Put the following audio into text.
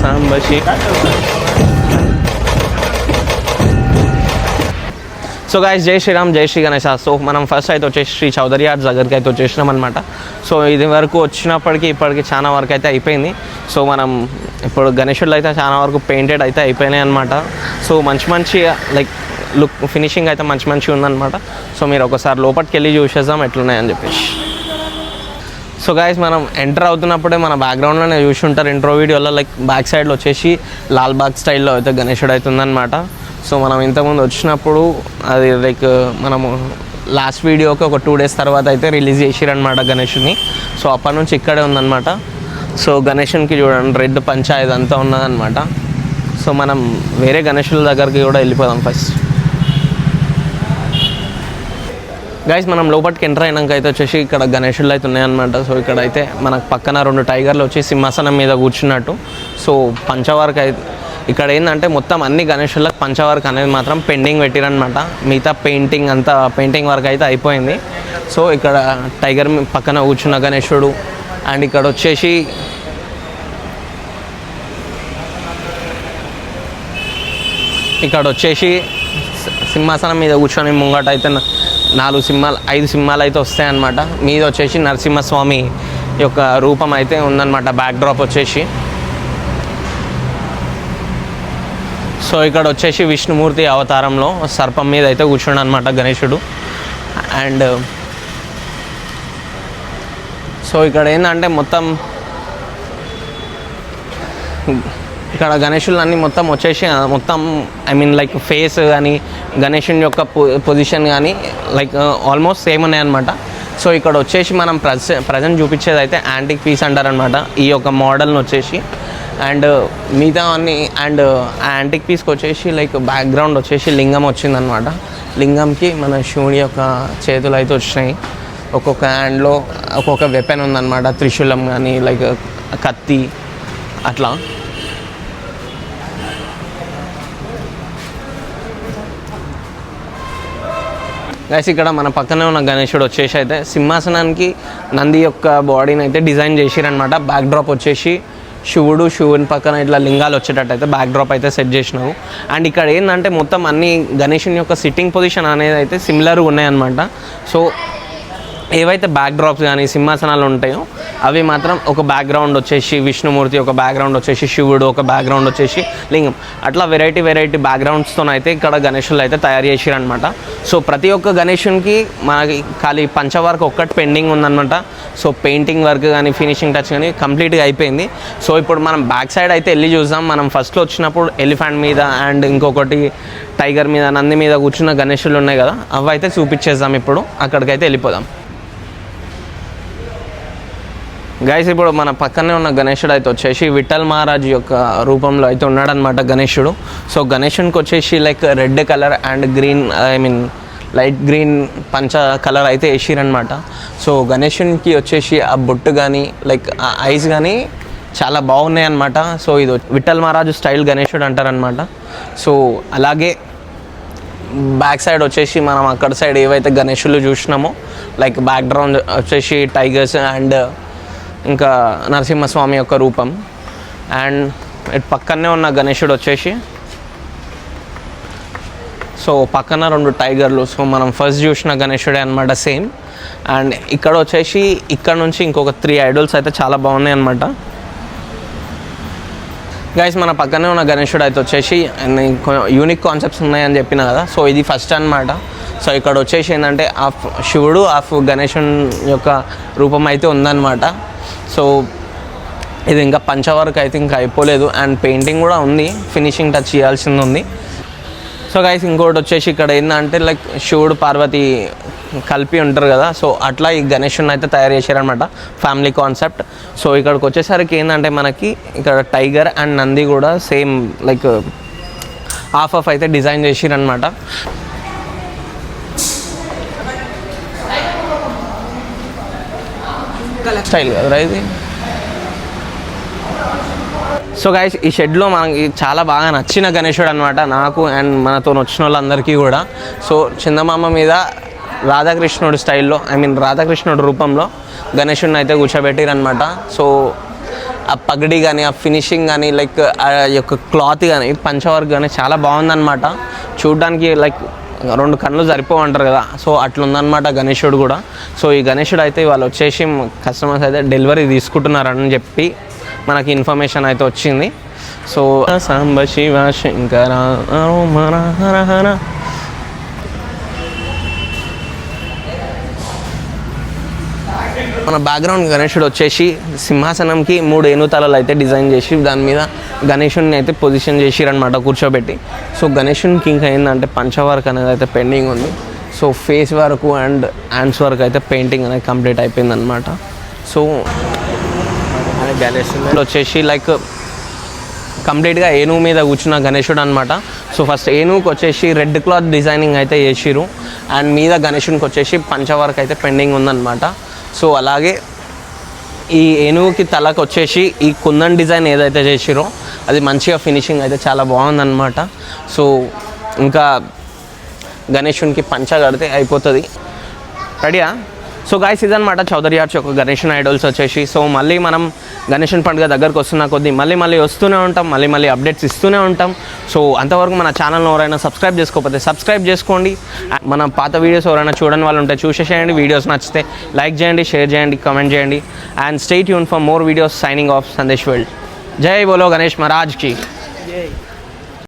సాంబశి so guys జై శ్రీరామ్ జై Shri Ganesha so మనం ఫస్ట్ అయితే వచ్చేసి శ్రీ చౌదరి ఆర్ట్స్ దగ్గరికి అయితే వచ్చేసినాం అనమాట సో ఇది వరకు వచ్చినప్పటికీ ఇప్పటికి చాలా వరకు అయితే అయిపోయింది. సో మనం ఇప్పుడు గణేషుడు అయితే చాలా వరకు పెయింటెడ్ అయితే అయిపోయినాయి అనమాట సో మంచి మంచి లైక్ లుక్ ఫినిషింగ్ అయితే మంచి మంచిగా ఉందన్నమాట. సో మీరు ఒకసారి లోపలికి వెళ్ళి చూసేద్దాం ఎట్లున్నాయని చెప్పేసి. సో గాయస్ మనం ఎంటర్ అవుతున్నప్పుడే మన బ్యాక్గ్రౌండ్లోనే చూసి ఉంటారు ఇంట్రో వీడియోలో లైక్ బ్యాక్ సైడ్లో వచ్చేసి లాల్ బాగ్ స్టైల్లో అయితే గణేషుడు అవుతుందన్నమాట. సో మనం ఇంతకుముందు వచ్చినప్పుడు అది లైక్ మనము లాస్ట్ వీడియోకి ఒక టూ డేస్ తర్వాత అయితే రిలీజ్ చేసిరనమాట గణేషుని. సో అప్పటి నుంచి ఇక్కడే ఉందన్నమాట. సో గణేషునికి చూడండి రెడ్ పంచా అంతా ఉన్నదన్నమాట. సో మనం వేరే గణేషుల దగ్గరికి కూడా వెళ్ళిపోదాం ఫస్ట్ గైస్ మనం లోపలికి ఎంటర్ అయినాక అయితే వచ్చేసి ఇక్కడ గణేషులు అయితే ఉన్నాయన్నమాట. సో ఇక్కడ అయితే మనకు పక్కన రెండు టైగర్లు వచ్చి సింహాసనం మీద కూర్చున్నట్టు. సో పంచవర్క్ అయితే ఇక్కడ ఏంటంటే మొత్తం అన్ని గణేషులకు పంచవర్క్ అనేది మాత్రం పెండింగ్ పెట్టిరనమాట మిగతా పెయింటింగ్ అంతా పెయింటింగ్ వర్క్ అయితే అయిపోయింది. సో ఇక్కడ టైగర్ పక్కన కూర్చున్న గణేశుడు అండ్ ఇక్కడ వచ్చేసి ఇక్కడ వచ్చేసి సింహాసనం మీద కూర్చొని ముంగట అయితే నాలుగు సింహాలు ఐదు సింహాలు అయితే వస్తాయన్నమాట. మీద వచ్చేసి నరసింహస్వామి యొక్క రూపం అయితే ఉందన్నమాట బ్యాక్ డ్రాప్ వచ్చేసి. సో ఇక్కడ వచ్చేసి విష్ణుమూర్తి అవతారంలో సర్పం మీద అయితే కూర్చుండు అనమాట గణేశుడు. అండ్ సో ఇక్కడ ఏంటంటే మొత్తం ఇక్కడ గణేషులు అన్నీ మొత్తం వచ్చేసి మొత్తం ఐ మీన్ లైక్ ఫేస్ కానీ గణేషుని యొక్క పొజిషన్ కానీ లైక్ ఆల్మోస్ట్ సేమ్ ఉన్నాయి అనమాట సో ఇక్కడ వచ్చేసి మనం ప్రజె ప్రజెంట్ చూపించేది అయితే యాంటిక్ పీస్ అంటారనమాట ఈ యొక్క మోడల్ని వచ్చేసి. అండ్ మిగతా అన్ని అండ్ యాంటిక్ పీస్కి వచ్చేసి లైక్ బ్యాక్గ్రౌండ్ వచ్చేసి లింగం వచ్చిందనమాట లింగంకి మన శివుడి యొక్క చేతులు అయితే వచ్చినాయి. ఒక్కొక్క హ్యాండ్లో ఒక్కొక్క వెపన్ ఉందన్నమాట. త్రిశూలం కానీ లైక్ కత్తి అట్లా. గైస్ ఇక్కడ మన పక్కనే ఉన్న గణేశుడు వచ్చేసి అయితే సింహాసనానికి నంది యొక్క బాడీని అయితే డిజైన్ చేసిరనమాట బ్యాక్ డ్రాప్ వచ్చేసి శివుడు శివుని పక్కన ఇట్లా లింగాలు వచ్చేటట్టు అయితే బ్యాక్ డ్రాప్ అయితే సెట్ చేసినావు అండ్ ఇక్కడ ఏంటంటే మొత్తం అన్ని గణేషుని యొక్క సిట్టింగ్ పొజిషన్ అనేది అయితే సిమిలర్గా ఉన్నాయన్నమాట. సో ఏవైతే బ్యాక్ డ్రాప్స్ కానీ సింహాసనాలు ఉంటాయో అవి మాత్రం ఒక బ్యాక్గ్రౌండ్ వచ్చేసి విష్ణుమూర్తి ఒక బ్యాక్గ్రౌండ్ వచ్చేసి శివుడు ఒక బ్యాక్గ్రౌండ్ వచ్చేసి లింగం. అట్లా వెరైటీ వెరైటీ బ్యాక్గ్రౌండ్స్తో అయితే ఇక్కడ గణేషులు అయితే తయారు చేసిరనమాట సో ప్రతి ఒక్క గణేషునికి మనకి ఖాళీ పంచవర్క్ ఒక్కటి పెండింగ్ ఉందనమాట సో పెయింటింగ్ వర్క్ కానీ ఫినిషింగ్ టచ్ కానీ కంప్లీట్గా అయిపోయింది. సో ఇప్పుడు మనం బ్యాక్ సైడ్ అయితే వెళ్ళి చూద్దాం. మనం ఫస్ట్లో వచ్చినప్పుడు ఎలిఫెంట్ మీద అండ్ ఇంకొకటి టైగర్ మీద నంది మీద కూర్చున్న గణేషులు ఉన్నాయి కదా అవి అయితే చూపించేద్దాం ఇప్పుడు. అక్కడికైతే వెళ్ళిపోదాం. గైస్ ఇప్పుడు మన పక్కనే ఉన్న గణేశుడు అయితే వచ్చేసి విఠల్ మహారాజ్ యొక్క రూపంలో అయితే ఉన్నాడనమాట గణేశుడు సో గణేశునికి వచ్చేసి like red colour and green I mean light green పంచ కలర్ అయితే వేసిరనమాట సో గణేశునికి వచ్చేసి ఆ బొట్టు కానీ లైక్ ఆ ఐస్ కానీ చాలా బాగున్నాయి అనమాట సో ఇది విఠల్ మహారాజు స్టైల్ గణేశుడు అంటారనమాట సో అలాగే బ్యాక్ సైడ్ వచ్చేసి మనం అక్కడ సైడ్ ఏవైతే గణేషులు చూసినామో లైక్ బ్యాక్గ్రౌండ్ వచ్చేసి టైగర్స్ అండ్ ఇంకా నరసింహస్వామి యొక్క రూపం. అండ్ ఇటు పక్కనే ఉన్న గణేశుడు వచ్చేసి. సో పక్కన రెండు టైగర్లు. సో మనం ఫస్ట్ చూసిన గణేశుడే అనమాట సేమ్. అండ్ ఇక్కడ వచ్చేసి ఇక్కడ నుంచి ఇంకొక త్రీ ఐడల్స్ అయితే చాలా బాగున్నాయి అనమాట గైస్ మన పక్కనే ఉన్న గణేశుడు అయితే వచ్చేసి యూనిక్ కాన్సెప్ట్స్ ఉన్నాయని చెప్పిన కదా. సో ఇది ఫస్ట్ అన్నమాట. సో ఇక్కడ వచ్చేసి ఏంటంటే ఆఫ్ శివుడు ఆఫ్ గణేశుని యొక్క రూపం అయితే ఉందన్నమాట. సో ఇది ఇంకా పంచవర్క్ అయితే ఇంకా అయిపోలేదు. అండ్ పెయింటింగ్ కూడా ఉంది. ఫినిషింగ్ టచ్ చేయాల్సింది ఉంది. సో గైస్ ఇంకోటి వచ్చేసి ఇక్కడ ఏంటంటే లైక్ శివుడు పార్వతి కలిపి ఉంటారు కదా. సో అట్లా ఈ గణేషుని అయితే తయారు చేశారనమాట ఫ్యామిలీ కాన్సెప్ట్ సో ఇక్కడికి వచ్చేసరికి ఏంటంటే మనకి ఇక్కడ టైగర్ అండ్ నంది కూడా సేమ్ లైక్ హాఫ్ ఆఫ్ అయితే డిజైన్ చేసిరనమాట స్టైల్ కదా ఇది సో గైస్ ఈ షెడ్లో మనకి చాలా బాగా నచ్చిన గణేశుడు అనమాట నాకు అండ్ మనతో వచ్చిన వాళ్ళందరికీ కూడా. సో చందమామ మీద రాధాకృష్ణుడు స్టైల్లో ఐ మీన్ రాధాకృష్ణుడు రూపంలో గణేశుడిని అయితే కూర్చోబెట్టిరనమాట సో ఆ పగడి కానీ ఆ ఫినిషింగ్ కానీ లైక్ ఆ యొక్క క్లాత్ కానీ పంచవర్క్ కానీ చాలా బాగుందన్నమాట. చూడడానికి లైక్ రెండు కళ్ళు సరిపోవు అంటారు కదా. సో అట్లుందనమాట గణేశుడు కూడా. సో ఈ గణేశుడు అయితే వాళ్ళు వచ్చేసి కస్టమర్స్ అయితే డెలివరీ తీసుకుంటున్నారని చెప్పి మనకి ఇన్ఫర్మేషన్ అయితే వచ్చింది. సో సాంబ శివ శంకర హర హర మన బ్యాక్గ్రౌండ్ గణేశుడు వచ్చేసి సింహాసనంకి మూడు ఏనుతలలు అయితే డిజైన్ చేసి దాని మీద గణేశుడిని అయితే పొజిషన్ చేసిరనమాట కూర్చోబెట్టి. సో గణేశునికి ఇంకా ఏంటంటే పంచవర్క్ అనేది అయితే పెండింగ్ ఉంది. So face work and hands work అయితే పెయింటింగ్ అనేది కంప్లీట్ అయిపోయింది అనమాట సో వచ్చేసి లైక్ కంప్లీట్గా ఏనుగు మీద కూర్చున్న గణేశుడు అనమాట సో ఫస్ట్ ఏనుగుకి వచ్చేసి రెడ్ క్లాత్ డిజైనింగ్ అయితే చేసిరు అండ్ మీద గణేశునికి వచ్చేసి పంచవర్క్ అయితే పెండింగ్ ఉందన్నమాట. సో అలాగే ఈ ఏనుగుకి తలకు వచ్చేసి ఈ కుందన్ డిజైన్ ఏదైతే చేసిరో అది మంచిగా ఫినిషింగ్ అయితే చాలా బాగుందన్నమాట. సో ఇంకా గణేషునికి పంచ కడితే అయిపోతుంది. రెడీయా సో గాయస్ ఇదనమాట చౌదరి ఆర్చ్ ఒక గణేషన్ ఐడల్స్ వచ్చేసి. సో మళ్ళీ మనం గణేషన్ పండుగ దగ్గరకు వస్తున్న కొద్దీ మళ్ళీ మళ్ళీ వస్తూనే ఉంటాం మళ్ళీ మళ్ళీ అప్డేట్స్ ఇస్తూనే ఉంటాం. సో అంతవరకు మన ఛానల్ని ఎవరైనా సబ్స్క్రైబ్ చేసుకోకపోతే సబ్స్క్రైబ్ చేసుకోండి. మన పాత వీడియోస్ ఎవరైనా చూడని వాళ్ళు ఉంటే చూసేసేయండి. వీడియోస్ నచ్చితే లైక్ చేయండి షేర్ చేయండి కామెంట్ చేయండి. And stay Yoon for more videos signing off Sandesh world. జై బోలో గణేష్ మహారాజ్కి